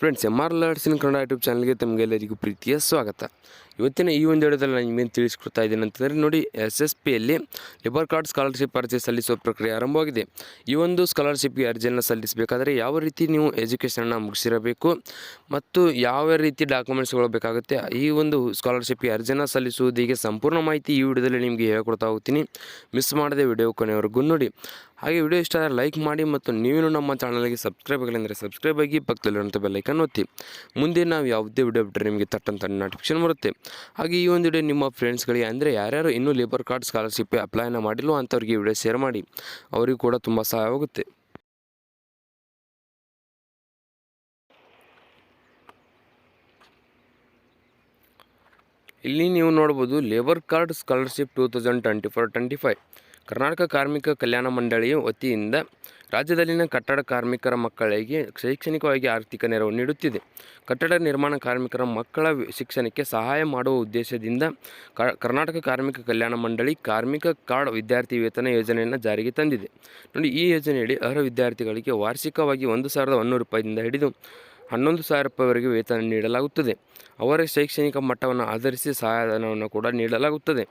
Friends M R ಲಾಡ್ಸಿನ Kannada YouTube ಚಾನಲ್ಗೆ ತಮಗೆಲ್ಲರಿಗೂ ಪ್ರೀತಿಯ ಸ್ವಾಗತ. ಇವತ್ತಿನ ಈ ಒಂದು ವಿಡಿಯೋದಲ್ಲಿ ನಾನು ನಿಮಗೆ ತಿಳಿಸ್ಕೊಡ್ತಾ ಇದ್ದೀನಿ ಅಂತಂದರೆ ನೋಡಿ ಎಸ್ ಎಸ್ ಪಿಯಲ್ಲಿ ಲಿಬರ್ ಕಾರ್ಡ್ ಸ್ಕಾಲರ್ಶಿಪ್ ಅರ್ಜಿ ಸಲ್ಲಿಸುವ ಪ್ರಕ್ರಿಯೆ ಆರಂಭವಾಗಿದೆ. ಈ ಒಂದು ಸ್ಕಾಲರ್ಶಿಪ್ಗೆ ಅರ್ಜಿಯನ್ನು ಸಲ್ಲಿಸಬೇಕಾದ್ರೆ ಯಾವ ರೀತಿ ನೀವು ಎಜುಕೇಷನನ್ನು ಮುಗಿಸಿರಬೇಕು? ಮತ್ತು ಯಾವ ರೀತಿ ಡಾಕ್ಯುಮೆಂಟ್ಸ್ಗಳು ಬೇಕಾಗುತ್ತೆ, ಈ ಒಂದು ಸ್ಕಾಲರ್ಶಿಪ್ಗೆ ಅರ್ಜಿನ ಸಲ್ಲಿಸುವುದು ಹೀಗೆ ಸಂಪೂರ್ಣ ಮಾಹಿತಿ ಈ ವಿಡಿಯೋದಲ್ಲಿ ನಿಮಗೆ ಹೇಳ್ಕೊಡ್ತಾ ಹೋಗ್ತೀನಿ. ಮಿಸ್ ಮಾಡದೆ ವಿಡಿಯೋ ಕೊನೆಯವರೆಗೂ ನೋಡಿ. ಹಾಗೆ ವಿಡಿಯೋ ಇಷ್ಟ ಆದರೆ ಲೈಕ್ ಮಾಡಿ ಮತ್ತು ನೀವೇನು ನಮ್ಮ ಚಾನಲ್ಗೆ ಸಬ್ಸ್ಕ್ರೈಬ್ ಆಗಿಲ್ಲ ಅಂದರೆ ಸಬ್ಸ್ಕ್ರೈಬ್ ಆಗಿ ಪಕ್ಕದಲ್ಲಿರುವಂಥ ಬೆಲ್ಲೈಕನ್ ಒತ್ತಿ. ಮುಂದೆ ನಾವು ಯಾವುದೇ ವಿಡಿಯೋ ಬಿಟ್ಟರೆ ನಿಮಗೆ ತಟ್ಟಂತ ನೋಟಿಫಿಕೇಶನ್ ಬರುತ್ತೆ. ಹಾಗೆ ಈ ಒಂದು ವಿಡಿಯೋ ನಿಮ್ಮ ಫ್ರೆಂಡ್ಸ್ಗಳಿಗೆ ಅಂದರೆ ಯಾರ್ಯಾರು ಇನ್ನೂ ಲೇಬರ್ ಕಾರ್ಡ್ ಸ್ಕಾಲರ್ಶಿಪ್ಗೆ ಅಪ್ಲೈನ ಮಾಡಿಲ್ಲೋ ಅಂಥವ್ರಿಗೆ ವಿಡಿಯೋ ಶೇರ್ ಮಾಡಿ. ಅವರಿಗೂ ಕೂಡ ತುಂಬ ಸಹಾಯವಾಗುತ್ತೆ ಇಲ್ಲಿ ನೀವು ನೋಡ್ಬೋದು labour card scholarship two thousand twenty four, twenty five. Karnataka ಕಾರ್ಮಿಕ ಕಲ್ಯಾಣ ಮಂಡಳಿಯ ವತಿಯಿಂದ ರಾಜ್ಯದಲ್ಲಿನ ಕಟ್ಟಡ ಕಾರ್ಮಿಕರ ಮಕ್ಕಳಿಗೆ ಶೈಕ್ಷಣಿಕವಾಗಿ ಆರ್ಥಿಕ ನೆರವು ನೀಡುತ್ತಿದೆ. ಕಟ್ಟಡ ನಿರ್ಮಾಣ ಕಾರ್ಮಿಕರ ಮಕ್ಕಳ ಶಿಕ್ಷಣಕ್ಕೆ ಸಹಾಯ ಮಾಡುವ ಉದ್ದೇಶದಿಂದ ಕರ್ನಾಟಕ ಕಾರ್ಮಿಕ ಕಲ್ಯಾಣ ಮಂಡಳಿ ಕಾರ್ಮಿಕ ಕಾರ್ಡ್ ವಿದ್ಯಾರ್ಥಿ ವೇತನ ಯೋಜನೆಯನ್ನು ಜಾರಿಗೆ ತಂದಿದೆ. ನೋಡಿ, ಈ ಯೋಜನೆಯಡಿ ಅರ್ಹ ವಿದ್ಯಾರ್ಥಿಗಳಿಗೆ ವಾರ್ಷಿಕವಾಗಿ ಒಂದು ಸಾವಿರದ ಒಂದೂರು ರೂಪಾಯಿಯಿಂದ ಹಿಡಿದು ಹನ್ನೊಂದು ಸಾವಿರ ರೂಪಾಯಿವರೆಗೆ ವೇತನ ನೀಡಲಾಗುತ್ತದೆ. ಅವರ ಶೈಕ್ಷಣಿಕ ಮಟ್ಟವನ್ನು ಆಧರಿಸಿ ಸಹಾಯಧನವನ್ನು ಕೂಡ ನೀಡಲಾಗುತ್ತದೆ.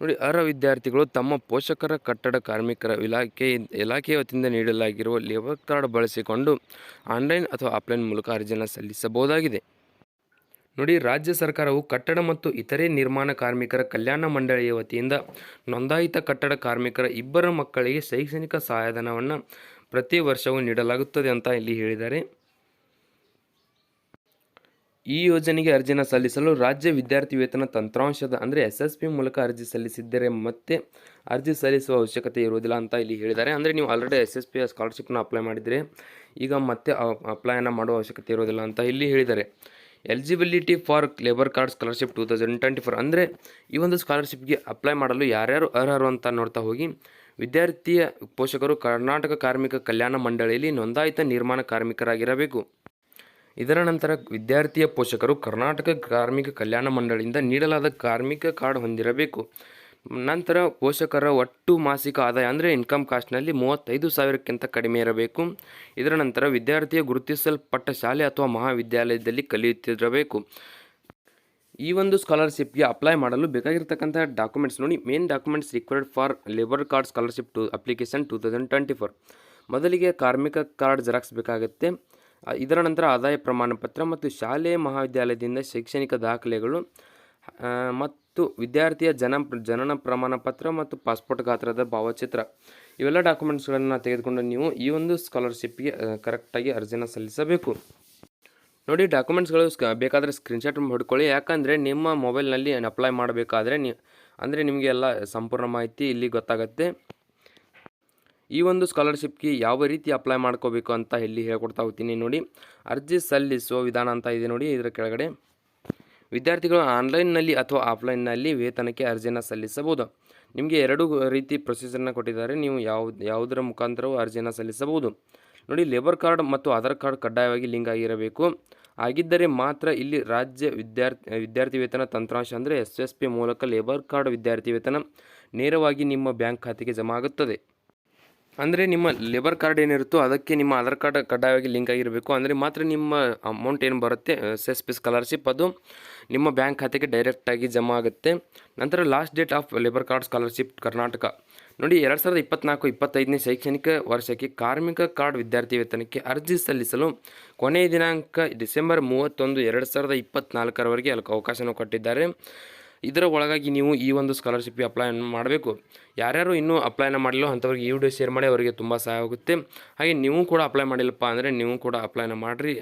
ನೋಡಿ ಅರ್ಹ ವಿದ್ಯಾರ್ಥಿಗಳು ತಮ್ಮ ಪೋಷಕರ ಕಟ್ಟಡ ಕಾರ್ಮಿಕರ ಇಲಾಖೆ, ಇಲಾಖೆಯ ವತಿಯಿಂದ ನೀಡಲಾಗಿರುವ ಲೇಬರ್ ಕಾರ್ಡ್ ಬಳಸಿಕೊಂಡು ಆನ್ಲೈನ್ ಅಥವಾ ಆಫ್ಲೈನ್ ಮೂಲಕ ಅರ್ಜಿಯನ್ನು ಸಲ್ಲಿಸಬಹುದಾಗಿದೆ. ನೋಡಿ, ರಾಜ್ಯ ಸರ್ಕಾರವು ಕಟ್ಟಡ ಮತ್ತು ಇತರೆ ನಿರ್ಮಾಣ ಕಾರ್ಮಿಕರ ಕಲ್ಯಾಣ ಮಂಡಳಿಯ ವತಿಯಿಂದ ನೋಂದಾಯಿತ ಕಟ್ಟಡ ಕಾರ್ಮಿಕರ ಇಬ್ಬರ ಮಕ್ಕಳಿಗೆ ಶೈಕ್ಷಣಿಕ ಸಹಾಯಧನವನ್ನು ಪ್ರತಿ ವರ್ಷವೂ ನೀಡಲಾಗುತ್ತದೆ ಅಂತ ಇಲ್ಲಿ ಹೇಳಿದ್ದಾರೆ. ಈ ಯೋಜನೆಗೆ ಅರ್ಜಿನ ಸಲ್ಲಿಸಲು ರಾಜ್ಯ ವಿದ್ಯಾರ್ಥಿ ವೇತನ ತಂತ್ರಾಂಶದ, ಅಂದರೆ ಎಸ್ ಎಸ್ ಪಿ ಮೂಲಕ ಅರ್ಜಿ ಸಲ್ಲಿಸಿದ್ದರೆ ಮತ್ತೆ ಅರ್ಜಿ ಸಲ್ಲಿಸುವ ಅವಶ್ಯಕತೆ ಇರುವುದಿಲ್ಲ ಅಂತ ಇಲ್ಲಿ ಹೇಳಿದ್ದಾರೆ. ಅಂದರೆ ನೀವು ಆಲ್ರೆಡಿ ಎಸ್ ಎಸ್ ಪಿ ಸ್ಕಾಲರ್ಶಿಪ್ನ ಅಪ್ಲೈ ಮಾಡಿದರೆ ಈಗ ಮತ್ತೆ ಅಪ್ಲೈನ ಮಾಡುವ ಅವಶ್ಯಕತೆ ಇರೋದಿಲ್ಲ ಅಂತ ಇಲ್ಲಿ ಹೇಳಿದ್ದಾರೆ. Eligibility for labour card scholarship two thousand twenty four ಅಂದರೆ ಈ ಒಂದು ಸ್ಕಾಲರ್ಶಿಪ್ಗೆ ಅಪ್ಲೈ ಮಾಡಲು ಯಾರ್ಯಾರು ಅರ್ಹರು ಅಂತ ನೋಡ್ತಾ ಹೋಗಿ, ವಿದ್ಯಾರ್ಥಿಯ ಪೋಷಕರು ಕರ್ನಾಟಕ ಕಾರ್ಮಿಕ ಕಲ್ಯಾಣ ಮಂಡಳಿಯಲ್ಲಿ ನೋಂದಾಯಿತ ನಿರ್ಮಾಣ ಕಾರ್ಮಿಕರಾಗಿರಬೇಕು. ಇದರ ನಂತರ ವಿದ್ಯಾರ್ಥಿಯ ಪೋಷಕರು ಕರ್ನಾಟಕ ಕಾರ್ಮಿಕ ಕಲ್ಯಾಣ ಮಂಡಳಿಯಿಂದ ನೀಡಲಾದ ಕಾರ್ಮಿಕ ಕಾರ್ಡ್ ಹೊಂದಿರಬೇಕು. ನಂತರ ಪೋಷಕರ ಒಟ್ಟು ಮಾಸಿಕ ಆದಾಯ ಅಂದರೆ ಇನ್ಕಮ್ ಕಾಸ್ಟ್ನಲ್ಲಿ ಮೂವತ್ತೈದು ಸಾವಿರಕ್ಕಿಂತ ಕಡಿಮೆ ಇರಬೇಕು. ಇದರ ನಂತರ ವಿದ್ಯಾರ್ಥಿಯ ಗುರುತಿಸಲ್ಪಟ್ಟ ಶಾಲೆ ಅಥವಾ ಮಹಾವಿದ್ಯಾಲಯದಲ್ಲಿ ಕಲಿಯುತ್ತಿರಬೇಕು. ಈ ಒಂದು ಸ್ಕಾಲರ್ಶಿಪ್ಗೆ ಅಪ್ಲೈ ಮಾಡಲು ಬೇಕಾಗಿರ್ತಕ್ಕಂಥ ಡಾಕ್ಯುಮೆಂಟ್ಸ್ ನೋಡಿ. Main documents required for labour card scholarship to application two thousand twenty four ಮೊದಲಿಗೆ ಕಾರ್ಮಿಕ ಕಾರ್ಡ್ ಜೆರಾಕ್ಸ್ ಬೇಕಾಗುತ್ತೆ. ಇದರ ನಂತರ ಆದಾಯ ಪ್ರಮಾಣಪತ್ರ ಮತ್ತು ಶಾಲೆ ಮಹಾವಿದ್ಯಾಲಯದಿಂದ ಶೈಕ್ಷಣಿಕ ದಾಖಲೆಗಳು ಮತ್ತು ವಿದ್ಯಾರ್ಥಿಯ ಜನ, ಜನನ ಪ್ರಮಾಣಪತ್ರ ಮತ್ತು ಪಾಸ್ಪೋರ್ಟ್ ಗಾತ್ರದ ಭಾವಚಿತ್ರ. ಇವೆಲ್ಲ ಡಾಕ್ಯುಮೆಂಟ್ಸ್ಗಳನ್ನು ತೆಗೆದುಕೊಂಡು ನೀವು ಈ ಒಂದು ಸ್ಕಾಲರ್ಶಿಪ್ಗೆ ಕರೆಕ್ಟಾಗಿ ಅರ್ಜಿನ ಸಲ್ಲಿಸಬೇಕು. ನೋಡಿ, ಡಾಕ್ಯುಮೆಂಟ್ಸ್ಗಳು ಬೇಕಾದರೆ ಸ್ಕ್ರೀನ್ಶಾಟ್ ಹೊಡ್ಕೊಳ್ಳಿ. ಯಾಕಂದರೆ ನಿಮ್ಮ ಮೊಬೈಲ್ನಲ್ಲಿ ಅಪ್ಲೈ ಮಾಡಬೇಕಾದ್ರೆ ನೀ, ಅಂದರೆ ನಿಮಗೆ ಎಲ್ಲ ಸಂಪೂರ್ಣ ಮಾಹಿತಿ ಇಲ್ಲಿ ಗೊತ್ತಾಗುತ್ತೆ. ಈ ಒಂದು ಸ್ಕಾಲರ್ಶಿಪ್ಗೆ ಯಾವ ರೀತಿ ಅಪ್ಲೈ ಮಾಡ್ಕೋಬೇಕು ಅಂತ ಇಲ್ಲಿ ಹೇಳ್ಕೊಡ್ತಾ ಹೋಗ್ತೀನಿ ನೋಡಿ. ಅರ್ಜಿ ಸಲ್ಲಿಸುವ ವಿಧಾನ ಅಂತ ಇದೆ ನೋಡಿ, ಇದರ ಕೆಳಗಡೆ. ವಿದ್ಯಾರ್ಥಿಗಳು ಆನ್ಲೈನ್ನಲ್ಲಿ ಅಥವಾ ಆಫ್ಲೈನ್ನಲ್ಲಿ ವೇತನಕ್ಕೆ ಅರ್ಜಿನ ಸಲ್ಲಿಸಬಹುದು. ನಿಮಗೆ ಎರಡು ರೀತಿ ಪ್ರೊಸೀಜರ್ನ ಕೊಟ್ಟಿದ್ದಾರೆ. ನೀವು ಯಾವ ಯಾವುದರ ಮುಖಾಂತರವೂ ಅರ್ಜಿನ ಸಲ್ಲಿಸಬಹುದು. ನೋಡಿ ಲೇಬರ್ ಕಾರ್ಡ್ ಮತ್ತು ಆಧಾರ್ ಕಾರ್ಡ್ ಕಡ್ಡಾಯವಾಗಿ ಲಿಂಕ್ ಆಗಿರಬೇಕು. ಆಗಿದ್ದರೆ ಮಾತ್ರ ಇಲ್ಲಿ ರಾಜ್ಯ ವಿದ್ಯಾರ್ಥಿ ವಿದ್ಯಾರ್ಥಿ ವೇತನ ತಂತ್ರಾಂಶ ಅಂದರೆ ಎಸ್ ಎಸ್ ಪಿ ಮೂಲಕ ಲೇಬರ್ ಕಾರ್ಡ್ ವಿದ್ಯಾರ್ಥಿ ವೇತನ ನೇರವಾಗಿ ನಿಮ್ಮ ಬ್ಯಾಂಕ್ ಖಾತೆಗೆ ಜಮಾ ಆಗುತ್ತದೆ. ಅಂದರೆ ನಿಮ್ಮ ಲೇಬರ್ ಕಾರ್ಡ್ ಏನಿರುತ್ತೋ ಅದಕ್ಕೆ ನಿಮ್ಮ ಆಧಾರ್ ಕಾರ್ಡ್ ಕಡ್ಡಾಯವಾಗಿ ಲಿಂಕ್ ಆಗಿರಬೇಕು. ಅಂದರೆ ಮಾತ್ರ ನಿಮ್ಮ ಅಮೌಂಟ್ ಏನು ಬರುತ್ತೆ ಸೆಸ್ ಪಿ ಸ್ಕಾಲರ್ಶಿಪ್, ಅದು ನಿಮ್ಮ ಬ್ಯಾಂಕ್ ಖಾತೆಗೆ ಡೈರೆಕ್ಟಾಗಿ ಜಮಾ ಆಗುತ್ತೆ. ನಂತರ last date of labour card scholarship, Karnataka. ನೋಡಿ, ಎರಡು ಸಾವಿರದ ಇಪ್ಪತ್ನಾಲ್ಕು, ಇಪ್ಪತ್ತೈದನೇ ಶೈಕ್ಷಣಿಕ ವರ್ಷಕ್ಕೆ ಕಾರ್ಮಿಕ ಕಾರ್ಡ್ ವಿದ್ಯಾರ್ಥಿ ವೇತನಕ್ಕೆ ಅರ್ಜಿ ಸಲ್ಲಿಸಲು ಕೊನೆಯ ದಿನಾಂಕ ಡಿಸೆಂಬರ್ ಮೂವತ್ತೊಂದು, ಎರಡು ಸಾವಿರದ ಇಪ್ಪತ್ನಾಲ್ಕರವರೆಗೆ ಅಲ್ಲಿ ಅವಕಾಶನ ಕೊಟ್ಟಿದ್ದಾರೆ. ಇದರ ಒಳಗಾಗಿ ನೀವು ಈ ಒಂದು ಸ್ಕಾಲರ್ಶಿಪ್ಗೆ ಅಪ್ಲೈ ಮಾಡಬೇಕು. ಯಾರ್ಯಾರು ಇನ್ನೂ ಅಪ್ಲೈನ ಮಾಡಿಲ್ಲ, ಅಂಥವ್ರಿಗೆ ಈ ವಿಡಿಯೋ ಶೇರ್ ಮಾಡಿ, ಅವರಿಗೆ ತುಂಬ ಸಹಾಯ ಆಗುತ್ತೆ. ಹಾಗೆ ನೀವು ಕೂಡ ಅಪ್ಲೈ ಮಾಡಿಲ್ಲಪ್ಪ ಅಂದರೆ ನೀವು ಕೂಡ ಅಪ್ಲೈನ ಮಾಡಿರಿ.